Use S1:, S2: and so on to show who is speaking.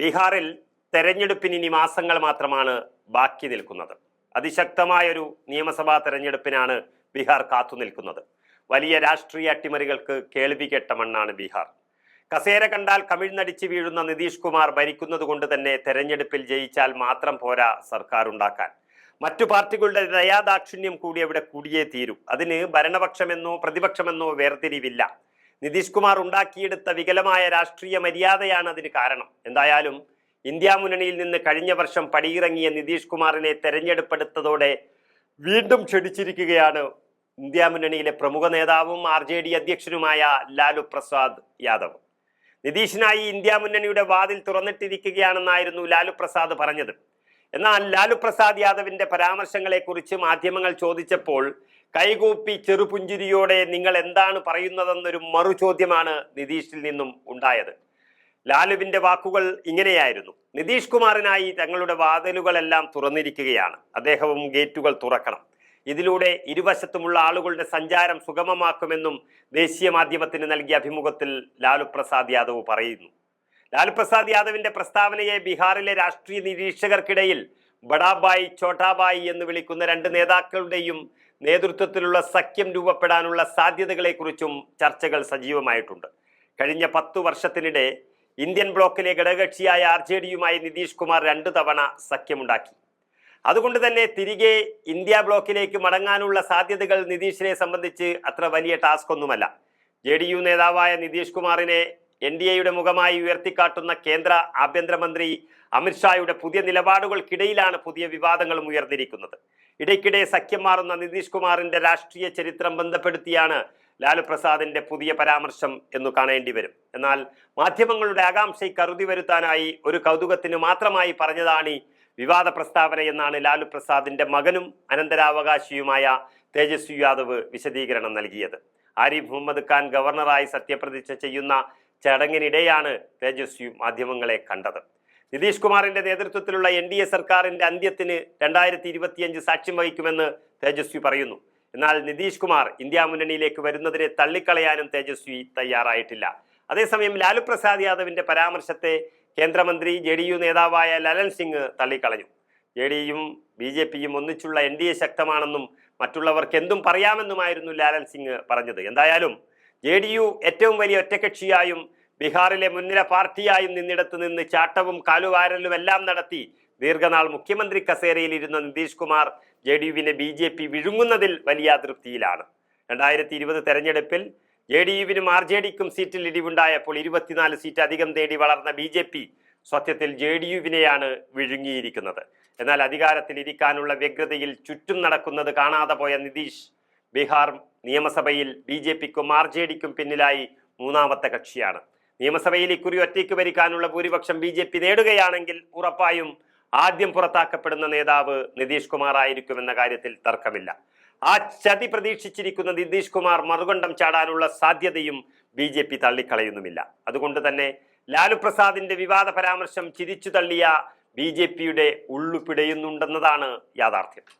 S1: ബീഹാറിൽ തെരഞ്ഞെടുപ്പിന് ഇനി മാസങ്ങൾ മാത്രമാണ് ബാക്കി നിൽക്കുന്നത്. അതിശക്തമായൊരു നിയമസഭാ തെരഞ്ഞെടുപ്പിനാണ് ബീഹാർ കാത്തു നിൽക്കുന്നത്. വലിയ രാഷ്ട്രീയ അട്ടിമറികൾക്ക് കേൾവി കേട്ട മണ്ണാണ് ബീഹാർ. കസേര കണ്ടാൽ കമിഴ്ന്നടിച്ച് വീഴുന്ന നിതീഷ് കുമാർ ഭരിക്കുന്നത് കൊണ്ട് തന്നെ തെരഞ്ഞെടുപ്പിൽ ജയിച്ചാൽ മാത്രം പോരാ സർക്കാർ ഉണ്ടാക്കാൻ മറ്റു പാർട്ടികളുടെ ദയാദാക്ഷിണ്യം കൂടി അവിടെ കൂടിയേ തീരൂ. അതിന് ഭരണപക്ഷമെന്നോ പ്രതിപക്ഷമെന്നോ വേർതിരിവില്ല. നിതീഷ് കുമാർ ഉണ്ടാക്കിയെടുത്ത വികലമായ രാഷ്ട്രീയ മര്യാദയാണ് അതിന് കാരണം. എന്തായാലും ഇന്ത്യ മുന്നണിയിൽ നിന്ന് കഴിഞ്ഞ വർഷം പടിയിറങ്ങിയ നിതീഷ് കുമാറിനെ തെരഞ്ഞെടുപ്പെടുത്തതോടെ വീണ്ടും ക്ഷണിച്ചിരിക്കുകയാണ് ഇന്ത്യ മുന്നണിയിലെ പ്രമുഖ നേതാവും ആർ ജെ ഡി അധ്യക്ഷനുമായ ലാലു പ്രസാദ് യാദവ്. നിതീഷിനായി ഇന്ത്യ മുന്നണിയുടെ വാതിൽ തുറന്നിട്ടിരിക്കുകയാണെന്നായിരുന്നു ലാലു പ്രസാദ് പറഞ്ഞത്. എന്നാൽ ലാലു പ്രസാദ് യാദവിന്റെ പരാമർശങ്ങളെക്കുറിച്ച് മാധ്യമങ്ങൾ ചോദിച്ചപ്പോൾ കൈകൂപ്പി ചെറുപുഞ്ചിരിയോടെ നിങ്ങൾ എന്താണ് പറയുന്നതെന്നൊരു മറു ചോദ്യമാണ് നിതീഷിൽ നിന്നും ഉണ്ടായത്. ലാലുവിന്റെ വാക്കുകൾ ഇങ്ങനെയായിരുന്നു. നിതീഷ് കുമാറിനായി തങ്ങളുടെ വാതിലുകളെല്ലാം തുറന്നിരിക്കുകയാണ്. അദ്ദേഹവും ഗേറ്റുകൾ തുറക്കണം. ഇതിലൂടെ ഇരുവശത്തുമുള്ള ആളുകളുടെ സഞ്ചാരം സുഗമമാക്കുമെന്നും ദേശീയ മാധ്യമത്തിന് നൽകിയ അഭിമുഖത്തിൽ ലാലു പ്രസാദ് യാദവ് പറയുന്നു. ലാലു പ്രസാദ് യാദവിന്റെ പ്രസ്താവനയെ ബീഹാറിലെ രാഷ്ട്രീയ നിരീക്ഷകർക്കിടയിൽ ബഡാബായി ഛോട്ടാബായി എന്ന് വിളിക്കുന്ന രണ്ട് നേതാക്കളുടെയും നേതൃത്വത്തിലുള്ള സഖ്യം രൂപപ്പെടാനുള്ള സാധ്യതകളെക്കുറിച്ചും ചർച്ചകൾ സജീവമായിട്ടുണ്ട്. കഴിഞ്ഞ പത്തു വർഷത്തിനിടെ ഇന്ത്യൻ ബ്ലോക്കിലെ ഘടകകക്ഷിയായ ആർ ജെ ഡിയുമായി നിതീഷ് കുമാർ രണ്ട് തവണ സഖ്യമുണ്ടാക്കി. അതുകൊണ്ട് തന്നെ തിരികെ ഇന്ത്യ ബ്ലോക്കിലേക്ക് മടങ്ങാനുള്ള സാധ്യതകൾ നിതീഷിനെ സംബന്ധിച്ച് അത്ര വലിയ ടാസ്ക് ഒന്നുമല്ല. ജെ ഡി യു നേതാവായ നിതീഷ് കുമാറിനെ എൻ ഡി എയുടെ മുഖമായി ഉയർത്തിക്കാട്ടുന്ന കേന്ദ്ര ആഭ്യന്തരമന്ത്രി അമിത്ഷായുടെ പുതിയ നിലപാടുകൾക്കിടയിലാണ് പുതിയ വിവാദങ്ങളും ഉയർന്നിരിക്കുന്നത്. ഇടയ്ക്കിടെ സഖ്യം മാറുന്ന നിതീഷ് കുമാറിന്റെ രാഷ്ട്രീയ ചരിത്രം ബന്ധപ്പെടുത്തിയാണ് ലാലു പ്രസാദിന്റെ പുതിയ പരാമർശം എന്ന് കാണേണ്ടി വരും. എന്നാൽ മാധ്യമങ്ങളുടെ ആകാംക്ഷയ്ക്ക് അറുതി വരുത്താനായി ഒരു കൗതുകത്തിന് മാത്രമായി പറഞ്ഞതാണ് വിവാദ പ്രസ്താവന എന്നാണ് ലാലു പ്രസാദിന്റെ മകനും അനന്തരാവകാശിയുമായ തേജസ്വി യാദവ് വിശദീകരണം നൽകിയത്. ആരിഫ് മുഹമ്മദ് ഖാൻ ഗവർണറായി സത്യപ്രതിജ്ഞ ചെയ്യുന്ന ചടങ്ങിനിടെയാണ് തേജസ്വി മാധ്യമങ്ങളെ കണ്ടത്. നിതീഷ് കുമാറിന്റെ നേതൃത്വത്തിലുള്ള എൻ ഡി എ സർക്കാരിന്റെ അന്ത്യത്തിന് രണ്ടായിരത്തി ഇരുപത്തിയഞ്ച് സാക്ഷ്യം വഹിക്കുമെന്ന് തേജസ്വി പറയുന്നു. എന്നാൽ നിതീഷ് കുമാർ ഇന്ത്യ മുന്നണിയിലേക്ക് വരുന്നതിനെ തള്ളിക്കളയാനും തേജസ്വി തയ്യാറായിട്ടില്ല. അതേസമയം ലാലു പ്രസാദ് യാദവിന്റെ പരാമർശത്തെ കേന്ദ്രമന്ത്രി ജെ ഡി യു നേതാവായ ലലൻ സിംഗ് തള്ളിക്കളഞ്ഞു. ജെ ഡിയും ബി ജെ പിയും ഒന്നിച്ചുള്ള എൻ ഡി എ ശക്തമാണെന്നും മറ്റുള്ളവർക്ക് എന്തും പറയാമെന്നുമായിരുന്നു ലാലൻ സിംഗ് പറഞ്ഞത്. എന്തായാലും ജെ ഡി യു ഏറ്റവും വലിയ ഒറ്റകക്ഷിയായും ബീഹാറിലെ മുൻനിര പാർട്ടിയായും നിന്നിടത്ത് നിന്ന് ചാട്ടവും കാലുവാരലും എല്ലാം നടത്തി ദീർഘനാൾ മുഖ്യമന്ത്രി കസേരയിൽ ഇരുന്ന നിതീഷ് കുമാർ ജെ ഡി യുവിനെ ബി ജെ പി വിഴുങ്ങുന്നതിൽ വലിയ അതൃപ്തിയിലാണ്. രണ്ടായിരത്തി ഇരുപത് തെരഞ്ഞെടുപ്പിൽ ജെ ഡി യുവിനും ആർ ജെ ഡിക്കും സീറ്റിൽ ഇടിവുണ്ടായപ്പോൾ ഇരുപത്തിനാല് സീറ്റ് അധികം തേടി വളർന്ന ബി ജെ പി സത്യത്തിൽ ജെ ഡി യുവിനെയാണ് വിഴുങ്ങിയിരിക്കുന്നത്. എന്നാൽ അധികാരത്തിൽ ഇരിക്കാനുള്ള വ്യഗ്രതയിൽ ചുറ്റും നടക്കുന്നത് കാണാതെ പോയ നിതീഷ് ബീഹാർ നിയമസഭയിൽ ബി ജെ പിക്കും ആർ ജെ ഡിക്കും പിന്നിലായി മൂന്നാമത്തെ കക്ഷിയാണ്. നിയമസഭയിൽ ഇക്കുറി ഒറ്റയ്ക്ക് ഭരിക്കാനുള്ള ഭൂരിപക്ഷം ബി ജെ പി നേടുകയാണെങ്കിൽ ഉറപ്പായും ആദ്യം പുറത്താക്കപ്പെടുന്ന നേതാവ് നിതീഷ് കുമാർ ആയിരിക്കുമെന്ന കാര്യത്തിൽ തർക്കമില്ല. ആ ചതി പ്രതീക്ഷിച്ചിരിക്കുന്ന നിതീഷ് കുമാർ മറുകണ്ഠം ചാടാനുള്ള സാധ്യതയും ബി ജെ പി തള്ളിക്കളയുന്നുമില്ല. അതുകൊണ്ട് തന്നെ ലാലു പ്രസാദിന്റെ വിവാദ പരാമർശം ചിരിച്ചു തള്ളിയ ബി ജെ പിയുടെ ഉള്ളു പിടയുന്നുണ്ടെന്നതാണ് യാഥാർത്ഥ്യം.